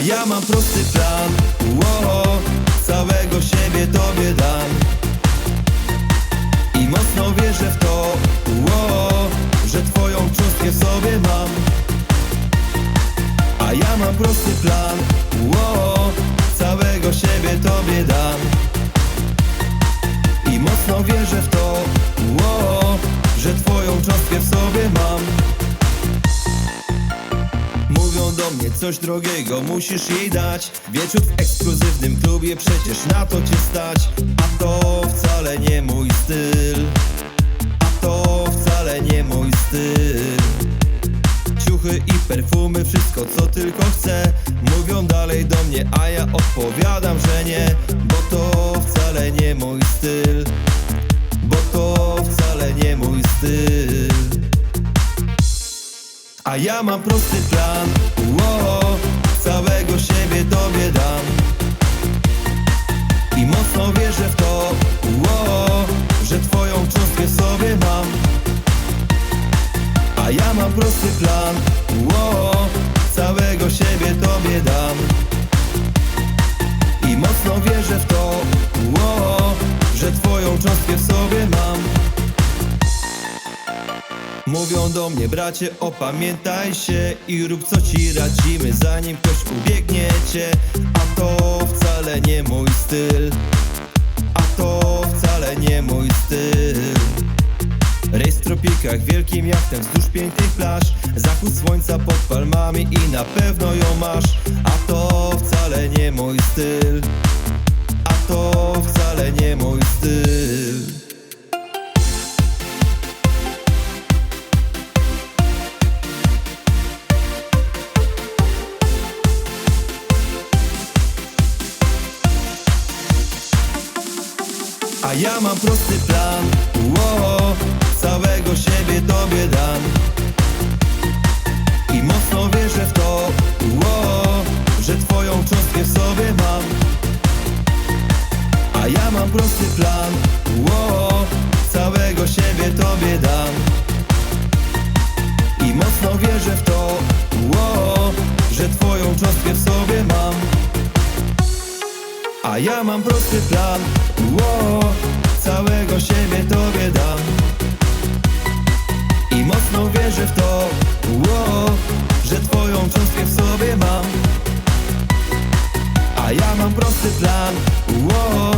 ja mam prosty plan. Ło, całego siebie tobie dam. I mocno wierzę w to. Ło, że twoją cząstkę w sobie mam. A ja mam prosty plan. Ło, całego siebie tobie dam. I mocno wierzę w to. Ło, że twoją cząstkę w sobie mnie coś drogiego, musisz jej dać. Wieczór w ekskluzywnym klubie, przecież na to cię stać. A to wcale nie mój styl. A to wcale nie mój styl. Ciuchy i perfumy, wszystko co tylko chcę Mówią dalej do mnie, a ja odpowiadam, że nie. Bo to wcale nie mój styl. Bo to wcale nie mój styl a ja mam prosty plan. Ło, całego siebie tobie dam. I mocno wierzę w to. Ło, że twoją cząstkę sobie mam. A ja mam prosty plan. Ło, całego siebie tobie dam. I mocno wierzę w to. Ło, że twoją cząstkę w sobie mam Mówią do mnie bracie opamiętaj się I rób co ci radzimy zanim ktoś ubiegnie cię A to wcale nie mój styl. A to wcale nie mój styl. Rejs w tropikach, wielkim jachtem wzdłuż pięknych plaż. Zachód słońca pod palmami i na pewno ją masz. A to wcale nie mój styl A ja mam prosty plan. Ło, całego siebie tobie dam. I mocno wierzę w to. Ło, że twoją cząstkę w sobie mam. A ja mam prosty plan. Ło, całego siebie tobie dam. I mocno wierzę w to. Ło, że twoją cząstkę w sobie mam. A ja mam prosty plan Ło, całego siebie tobie dam. I mocno wierzę w to Ło, że twoją cząstkę w sobie mam. A ja mam prosty plan Ło,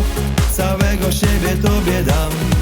całego siebie tobie dam